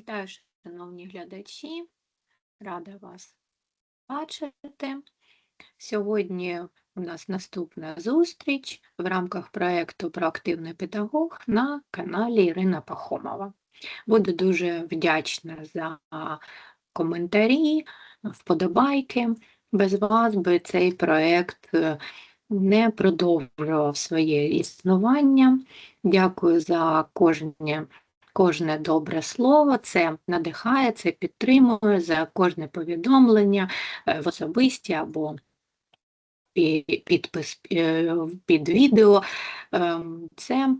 Вітаю, шановні глядачі, рада вас бачити. Сьогодні у нас наступна зустріч в рамках проєкту Проактивний педагог на каналі Ірина Пахомова. Буду дуже вдячна за коментарі, вподобайки. Без вас би цей проєкт е, не продовжував своє існування. Дякую за кожне кожне добре слово, це надихає, це підтримує за кожне повідомлення е, в особисті або підпис е, під відео. Ем, це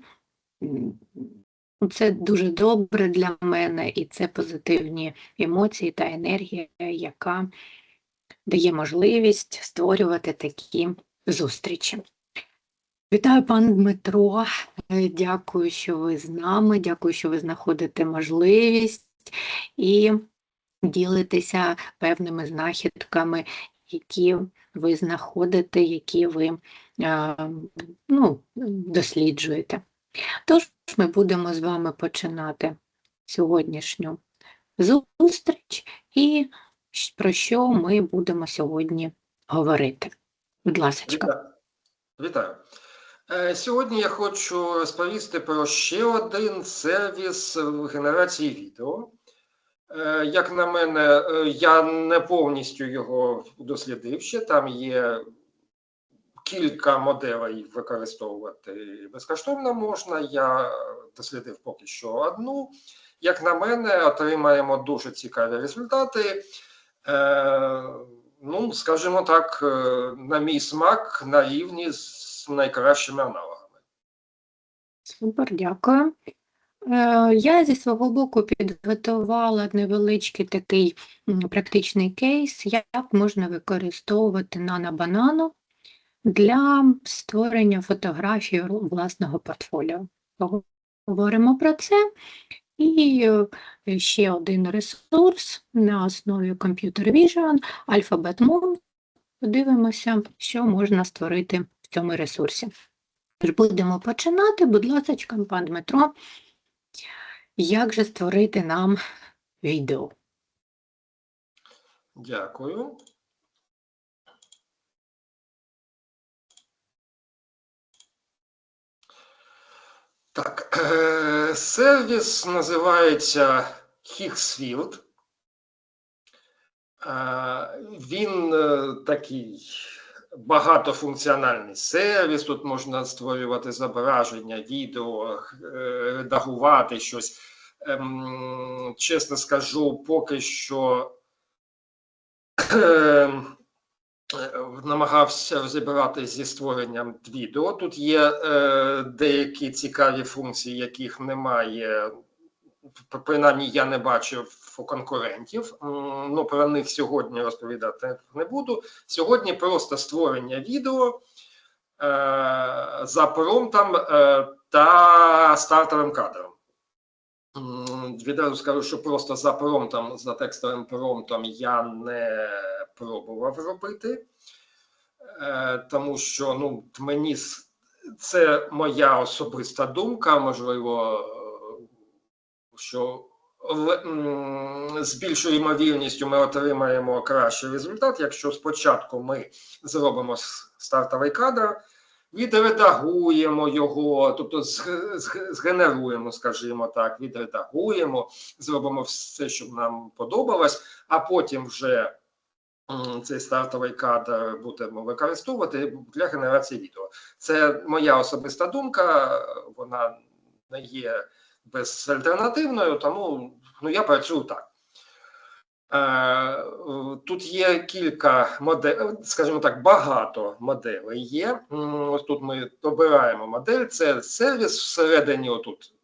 це дуже добре для мене, і це позитивні емоції та енергія, яка дає можливість створювати такі зустрічі. Вітаю, пан Дмитро. Е, дякую, що ви з нами. Дякую, що ви знаходите можливість і ділитеся певними знахідками, які ви знаходите, які ви е, ну, досліджуєте. Тож, ми будемо з вами починати сьогоднішню зустріч і про що ми будемо сьогодні говорити. Будь ласка. Вітаю. Е, сьогодні я хочу розповісти про ще один сервіс генерації відео. Е, як на мене, е, я не повністю його дослідив ще. Там є кілька моделей використовувати безкоштовно можна. Я дослідив поки що одну. Як на мене, отримаємо дуже цікаві результати. Ну, скажімо так, на мій смак на рівні з найкращими аналогами. Супер, дякую. Е, я зі свого боку підготувала невеличкий такий практичний кейс, як можна використовувати нано-банану для створення фотографії власного портфоліо. Говоримо про це. І е, ще один ресурс на основі Computer Vision, Alphabet Moon. Подивимося, що можна створити цьому ресурсі. Тож будемо починати, будь ласка, пан Дмитро, як же створити нам відео? Дякую. Так, е, сервіс називається Higgsfield. Е, він е, такий багатофункціональний сервіс. Тут можна створювати зображення, відео, е, редагувати щось. Ем, чесно скажу, поки що ем, намагався розібрати зі створенням відео. Тут є е, деякі цікаві функції, яких немає. Принаймні, я не бачив конкурентів. Ну про них сьогодні розповідати не буду. Сьогодні просто створення відео е, за промптом е, та стартовим кадром. Відразу скажу, що просто за промптом, за текстовим промптом я не пробував робити, е, тому що ну, мені це моя особиста думка, можливо, що з більшою ймовірністю ми отримаємо кращий результат, якщо спочатку ми зробимо стартовий кадр, відредагуємо його, тобто згенеруємо, скажімо так, відредагуємо, зробимо все, щоб нам подобалось, а потім вже цей стартовий кадр будемо використовувати для генерації відео. Це моя особиста думка, вона не є безальтернативною, тому ну, я працюю так. Е, тут є кілька моделей, скажімо так, багато моделей є. Ось тут ми обираємо модель, це сервіс всередині, отут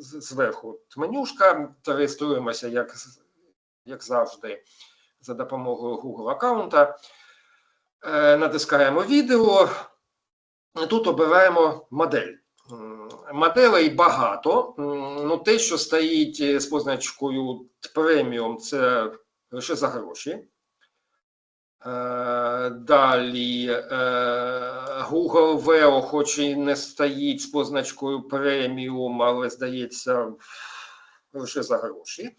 зверху менюшка, реєструємося, як як завжди, за допомогою Google аккаунта. Е, натискаємо відео, тут обираємо модель. Моделей багато. Ну, те, що стоїть е, з позначкою преміум, це лише за гроші. Е, далі е, Google Veo, хоч і не стоїть з позначкою преміум, але здається, лише за гроші.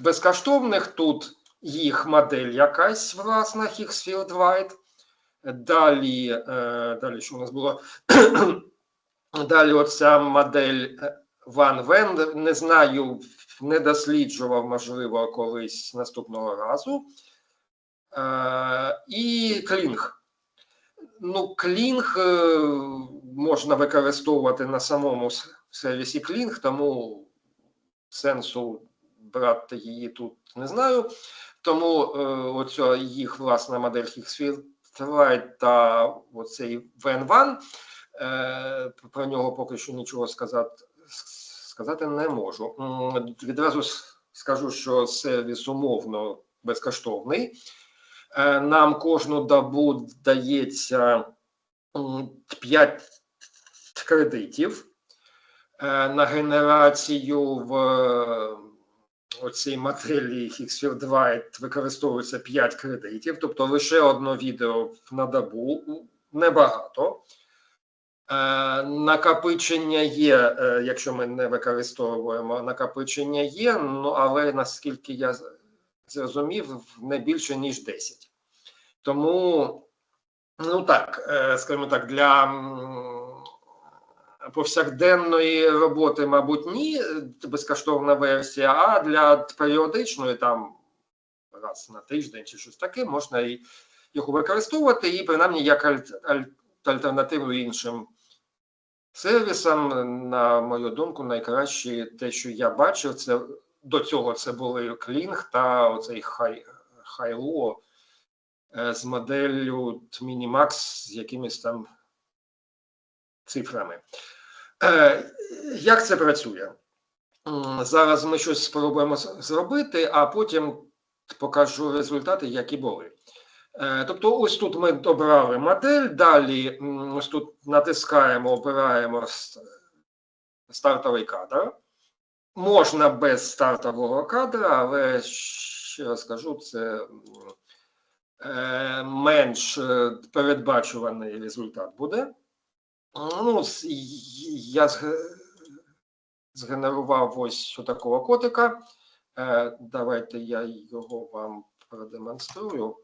Безкоштовних тут їх модель якась власна, Higgsfield White. Далі, е, далі що у нас було? Далі оця модель е, Van Ven, не знаю, не досліджував, можливо, колись наступного разу. Е, і клінг. Ну, клінг е, можна використовувати на самому сервісі клінг, тому сенсу брати її тут не знаю. Тому оця їх власна модель Light та оцей VN1, е, про нього поки що нічого сказати, сказати не можу. Відразу скажу, що сервіс умовно безкоштовний. Е, Нам кожну добу дається 5 кредитів е, на генерацію в е, оцій моделі Higgsfield White використовується 5 кредитів, тобто лише одне відео на добу, небагато. Е, Накопичення є, е, якщо ми не використовуємо, накопичення є, ну але наскільки я зрозумів, не більше ніж 10. Тому, ну так, е, скажімо так, для повсякденної роботи, мабуть, ні, безкоштовна версія, а для періодичної, там раз на тиждень чи щось таке, можна і його використовувати, і принаймні як аль- аль- альтернативу іншим сервісам, на мою думку, найкраще те, що я бачив, це до цього це були Клінг та оцей хай, Хайло е, з моделлю Minimax з якимись там цифрами. Е, Як це працює? Зараз ми щось спробуємо зробити, а потім покажу результати, які були. Е, Тобто, ось тут ми обрали модель, далі ось тут натискаємо, обираємо стартовий кадр. Можна без стартового кадра, але ще раз кажу, це е, менш е, передбачуваний результат буде. Ну, я згенерував ось такого котика. Давайте я його вам продемонструю.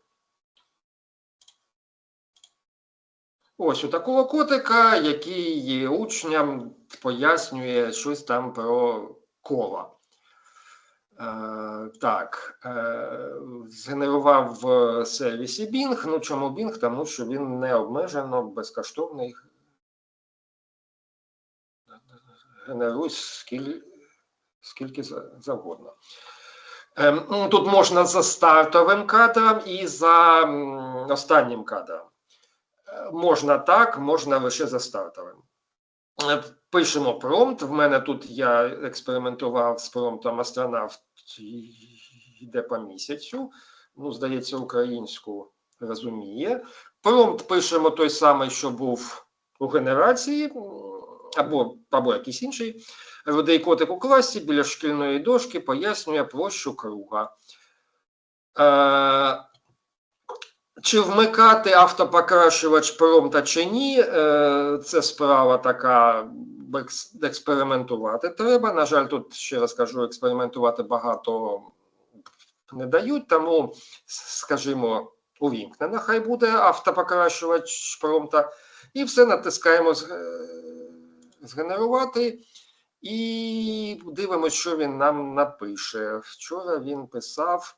Ось у такого котика, який учням пояснює щось там про кола. Е, так, е, згенерував сервісі Bing. Ну чому Bing? Тому що він не обмежено безкоштовний. Генеруй скіль, скільки завгодно. Ем, ну, Тут можна за стартовим кадром і за останнім кадром. Можна так, можна лише за стартовим. Е, Пишемо промпт. В мене тут я експериментував з промптом астронавт йде по місяцю. Ну, здається, українську розуміє. Промпт пишемо той самий, що був у генерації, або, або якийсь інший. Рудий котик у класі біля шкільної дошки пояснює площу круга. Е, чи вмикати автопокращувач промпта чи ні, е, це справа така, експериментувати треба. На жаль, тут ще раз кажу, експериментувати багато не дають, тому, скажімо, увімкнено, хай буде автопокращувач промпта, і все натискаємо е, згенерувати. І дивимося, що він нам напише. Вчора він писав.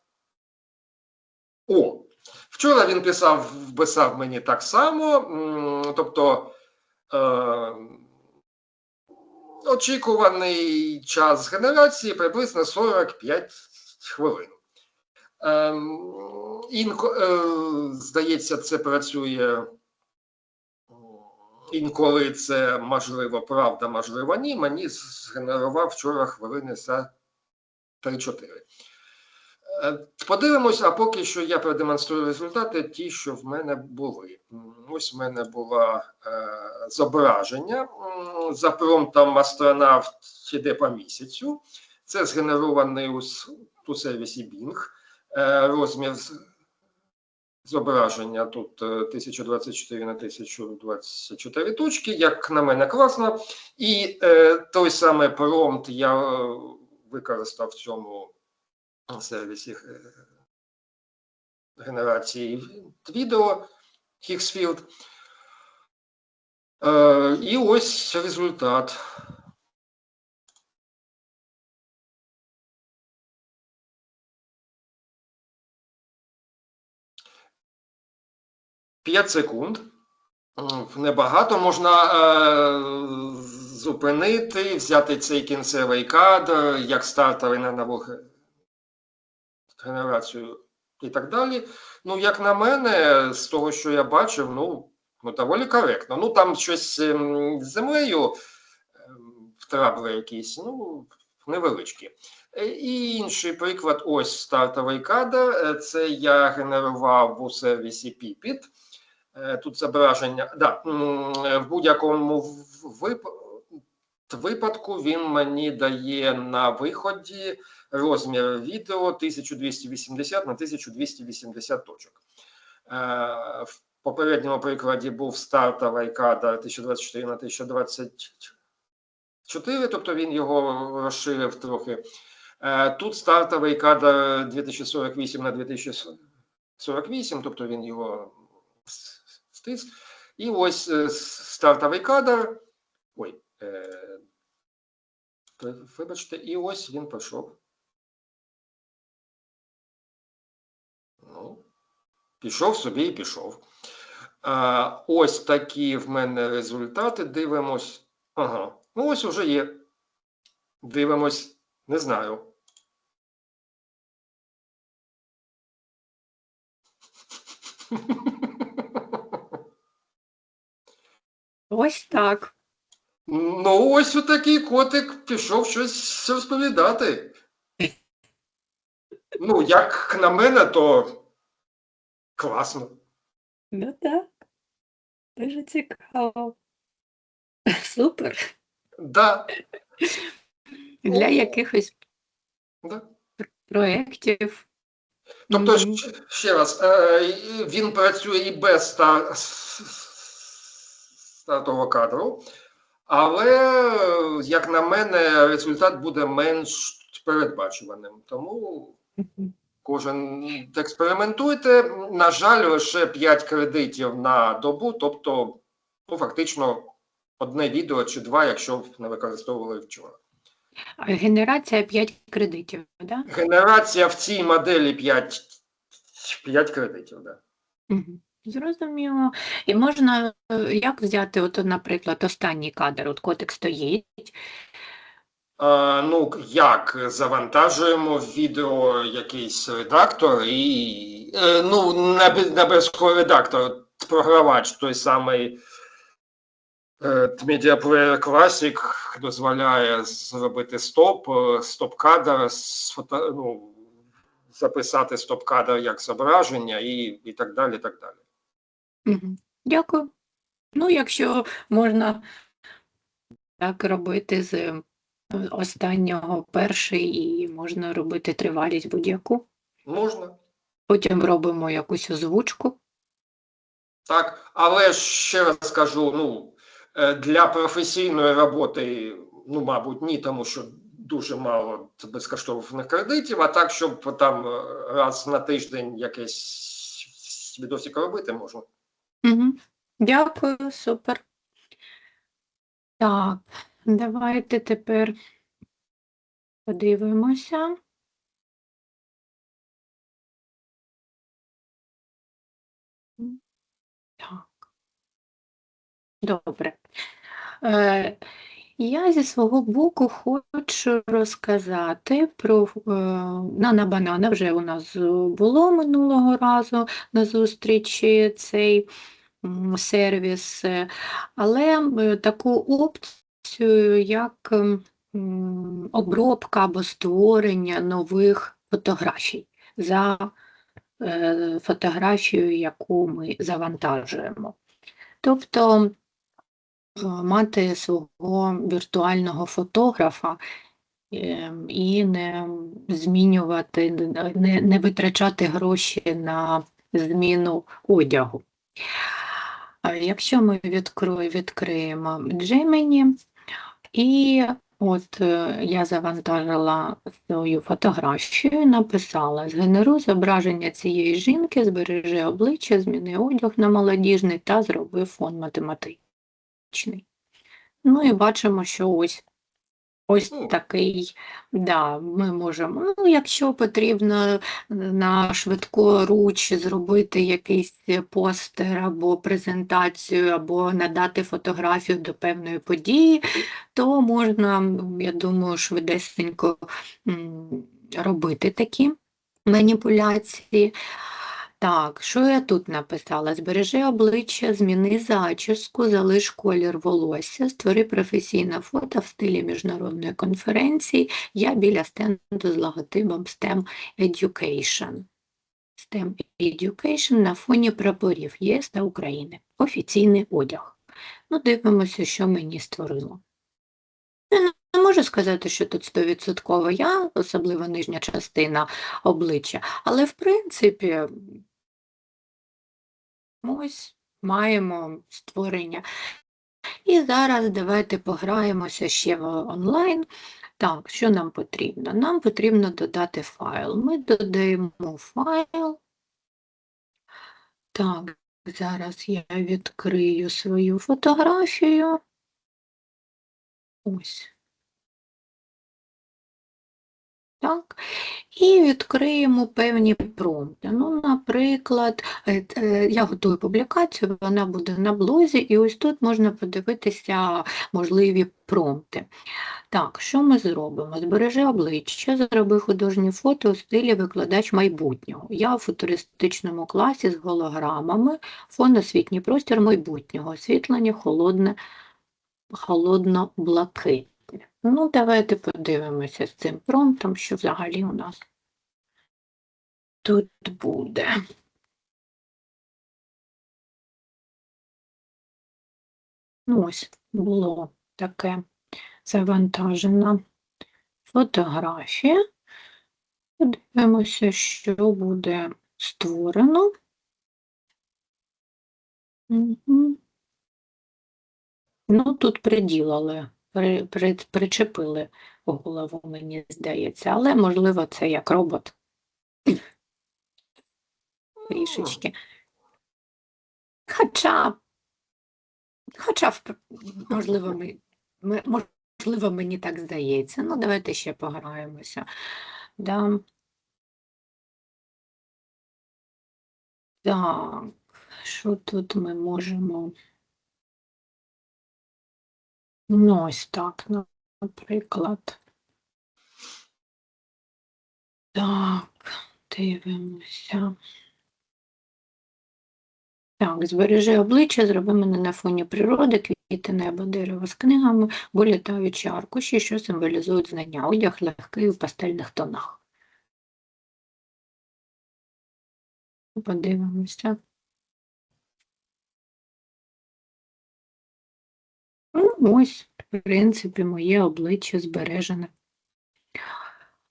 О, вчора він писав, писав мені так само. Тобто е, очікуваний час генерації приблизно 45 хвилин. Ем, інко, е, здається, це працює. Інколи це можливо правда, можливо, ні. Мені згенерував вчора хвилини за 3-4. Е, Подивимось, а поки що я продемонструю результати, ті, що в мене були. Ось в мене було е, зображення за промптом астронавт іде по місяцю. Це згенерований у, у сервісі Bing. Е, розмір зображення тут е, 1024 на 1024 точки, як на мене класно. І той самий промпт я використав в цьому сервісі е, генерації відео Higgsfield. Е, І ось результат. П'ять секунд. Небагато можна е, зупинити, взяти цей кінцевий кадр, як стартовий на нову ге- генерацію і так далі. Ну, як на мене, з того, що я бачив, ну, ну доволі коректно. Ну, там щось ем, з землею ем, трабли якісь, ну, невеличкі. Е, І інший приклад, ось стартовий кадр. Е, Це я генерував у сервісі Pipit. Е, Тут зображення. Да, в будь-якому вип- випадку він мені дає на виході розмір відео 1280 на 1280 точок. Е, В попередньому прикладі був стартовий кадр 1024 на 1024, тобто він його розширив трохи. Е, Тут стартовий кадр 2048 на 2048, тобто він його стис. І ось стартовий кадр. Ой, е, вибачте, і ось він пішов. Ну, пішов собі і пішов. А, ось такі в мене результати. Дивимось. Ага. Ну, ось уже є. Дивимось, не знаю. Ось так. Ну, ось отакий котик пішов щось розповідати. Ну, як на мене, то класно. Ну так. Дуже цікаво. Супер. Да, Для О. якихось да. проєктів. Тобто, ще, ще раз, е, він працює і без ста- с- с- стартового кадру, але, як на мене, результат буде менш передбачуваним. Тому. Кожен експериментуйте. На жаль, лише 5 кредитів на добу, тобто ну, фактично одне відео чи два, якщо не використовували вчора. Генерація 5 кредитів, да? Генерація в цій моделі 5, 5 кредитів. Да. Зрозуміло. І можна е, як взяти, от, наприклад, останній кадр, от котик стоїть. А, ну, як завантажуємо в відео якийсь редактор і е, ну, не, не редактор, програвач той самий е, Media Player Classic дозволяє зробити стоп, е, стоп-кадр, ну, записати стоп-кадр як зображення і, і так далі. так далі. Дякую. Ну, якщо можна так робити з е, останнього перший і можна робити тривалість будь-яку. Можна. Потім робимо якусь озвучку. Так, але ще раз скажу, ну, е, для професійної роботи, ну, мабуть, ні, тому що дуже мало безкоштовних кредитів, а так, щоб там е, раз на тиждень якесь відосик робити можна. Угу. Дякую, супер. Так, давайте тепер подивимося. Так. Добре. Е, я зі свого боку хочу розказати про е, Нана Банана. Вже у нас було минулого разу на зустрічі цей сервіс, але е, таку опцію, як обробка або створення нових фотографій за е, фотографію, яку ми завантажуємо. Тобто е, мати свого віртуального фотографа е, і не змінювати, не, не витрачати гроші на зміну одягу. Якщо ми відкриємо Gemini і От е, я завантажила свою фотографію, написала: згенеруй зображення цієї жінки, збережи обличчя, зміни одяг на молодіжний та зроби фон математичний. Ну і бачимо, що ось ось такий, да, ми можемо, ну, якщо потрібно на швидкоруч зробити якийсь постер або презентацію, або надати фотографію до певної події, то можна, я думаю, швидесенько робити такі маніпуляції. Так, що я тут написала? Збережи обличчя, зміни зачіску, залиш колір волосся, створи професійне фото в стилі міжнародної конференції. Я біля стенду з логотипом STEM Education. STEM Education на фоні прапорів ЄС та України. Офіційний одяг. Ну, дивимося, що мені створило. Не можу сказати, що тут 100% я, особливо нижня частина обличчя, але в принципі ось маємо створення. І зараз давайте пограємося ще в онлайн. Так, що нам потрібно? Нам потрібно додати файл. Ми додаємо файл. Так, зараз я відкрию свою фотографію. Ось. Так, і відкриємо певні промпти. Ну, наприклад, е, е, я готую публікацію, вона буде на блозі, і ось тут можна подивитися можливі промпти. Так, що ми зробимо? Збережи обличчя, зроби художні фото у стилі викладач майбутнього. Я у футуристичному класі з голограмами, фон освітній простір майбутнього, освітлення холодне, холодно-блакитне. Ну, давайте подивимося з цим промптом, що взагалі у нас тут буде. Ну, ось було таке завантажена фотографія. Подивимося, що буде створено. Мгм. Ну, тут приділили, при, при, причепили голову, мені здається, але можливо це як робот трішечки. Хоча, хоча, можливо, ми, ми, можливо, мені так здається. Ну, давайте ще пограємося. Да. Так, що тут ми можемо? Ну, ось так, наприклад. Так, дивимося. Так, збережи обличчя, зроби мене на фоні природи, квіти, небо, дерево з книгами, бо літаючі аркуші, що символізують знання, одяг легкий у пастельних тонах. Подивимося. Ну, ось, в принципі, моє обличчя збережене.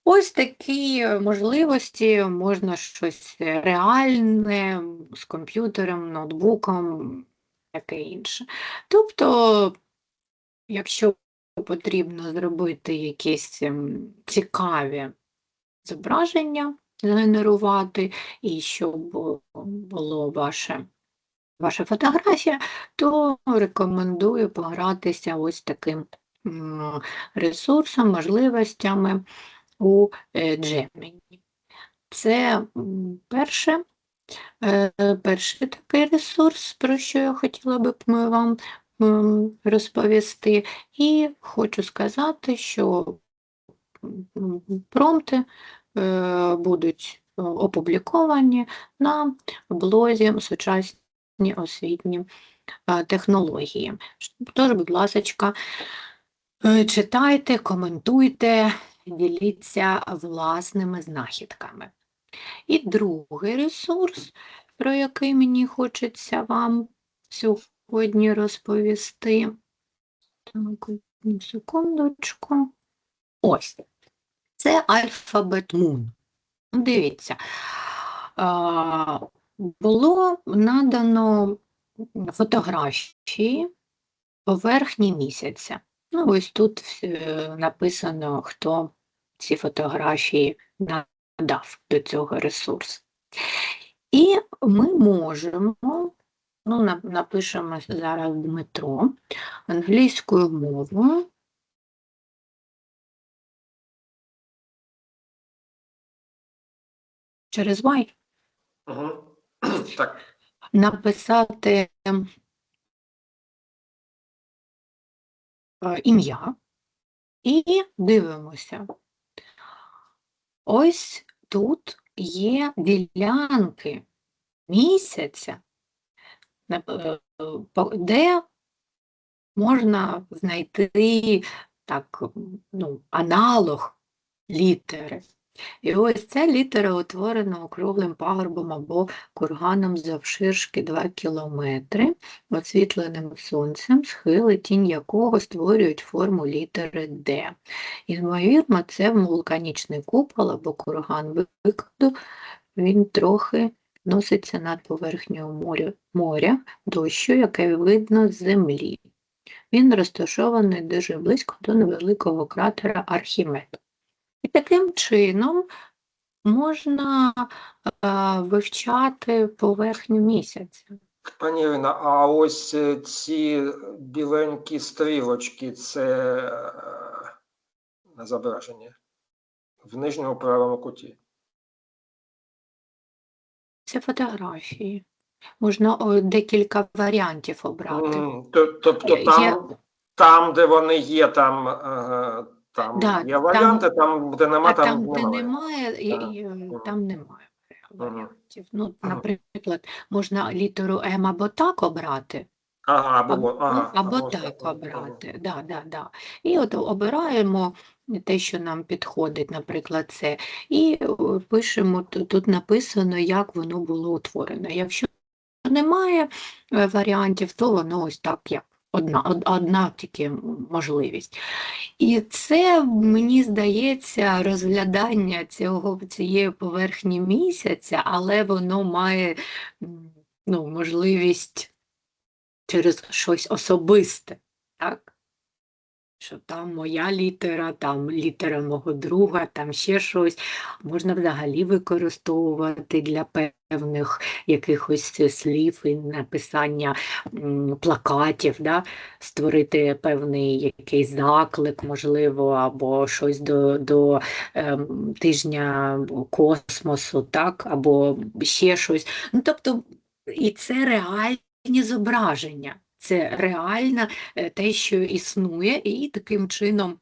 Ось такі можливості, можна щось реальне з комп'ютером, ноутбуком, таке інше. Тобто, якщо потрібно зробити якісь ем, цікаві зображення, згенерувати, і щоб було ваше, ваша фотографія, то рекомендую погратися ось таким ресурсом, можливостями у е, Gemini. Це перше, е, перший такий ресурс, про що я хотіла би вам розповісти. І хочу сказати, що м, промпти е, будуть опубліковані на блозі сучасні освітні е, технології. Тож, будь ласка, читайте, коментуйте, діліться власними знахідками. І другий ресурс, про який мені хочеться вам сьогодні розповісти. Так, секундочку. Ось. Це Alphabet Moon. Дивіться, а, було надано фотографії поверхні місяця. Ну, ось тут е, написано, хто ці фотографії надав до цього ресурсу. І ми можемо, ну, напишемо зараз Дмитро англійською мовою. Через Y Угу. Так. написати е, ім'я і дивимося. Ось тут є ділянки місяця, е, де можна знайти так, ну, аналог літери. І ось ця літера утворена округлим пагорбом або курганом завширшки 2 кілометри, освітленим сонцем, схили, тінь якого створюють форму літери Д. Ймовірно, це вулканічний купол або курган викиду, він трохи носиться над поверхнею моря, моря дощу, яке видно з землі. Він розташований дуже близько до невеликого кратера Архімед. І таким чином можна е, вивчати поверхню місяця. Пані Ірина, а ось е, ці біленькі стрілочки це е, на зображенні в нижньому правому куті. Це фотографії. Можна о, декілька варіантів обрати. М, то- Тобто Є- там, там, де вони є, там, е, там Да, є варіанти, там, де нема, А там, там, де немає. немає, і- і, е, там немає варіантів. Ну, наприклад, можна літеру М або так обрати, Ага, або, або, ага, або або так обрати. Да, да, да. І от обираємо те, що нам підходить, наприклад, це. І пишемо, тут написано, як воно було утворено. Якщо немає е, варіантів, то воно ось так, як одна, одна тільки можливість. І це, мені здається, розглядання цього, цієї поверхні місяця, але воно має ну, можливість через щось особисте? Що там моя літера, там літера мого друга, там ще щось. Можна взагалі використовувати для певних якихось слів і написання плакатів, да? створити певний якийсь заклик, можливо, або щось до, до ем, тижня космосу, так? або ще щось. Ну, тобто, і це реальні зображення. Це реально е, те, що існує, і таким чином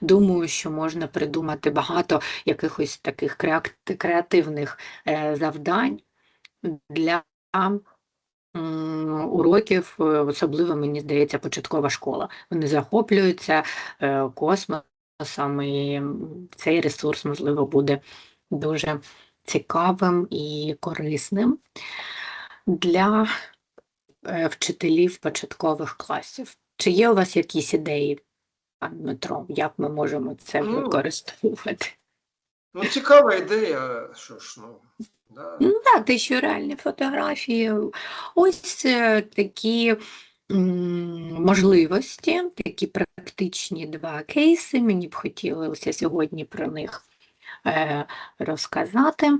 думаю, що можна придумати багато якихось таких креативних е, завдань для уроків, е, особливо, мені здається, початкова школа. Вони захоплюються космосом, і цей ресурс, можливо, буде дуже цікавим і корисним для вчителів початкових класів. Чи є у вас якісь ідеї, пан Дмитро, як ми можемо це Ну, використовувати? Ну, цікава ідея, що ж, ну, да. Ну так, те, що реальні фотографії. Ось е, такі м, можливості, такі практичні два кейси. Мені б хотілося сьогодні про них е, розказати.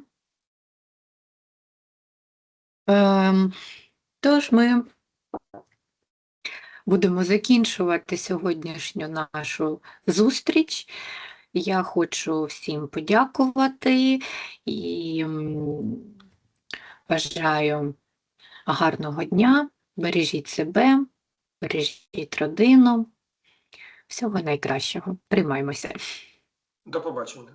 Ем, Тож ми будемо закінчувати сьогоднішню нашу зустріч. Я хочу всім подякувати і бажаю гарного дня. Бережіть себе, бережіть родину. Всього найкращого. Тримаймося. До побачення.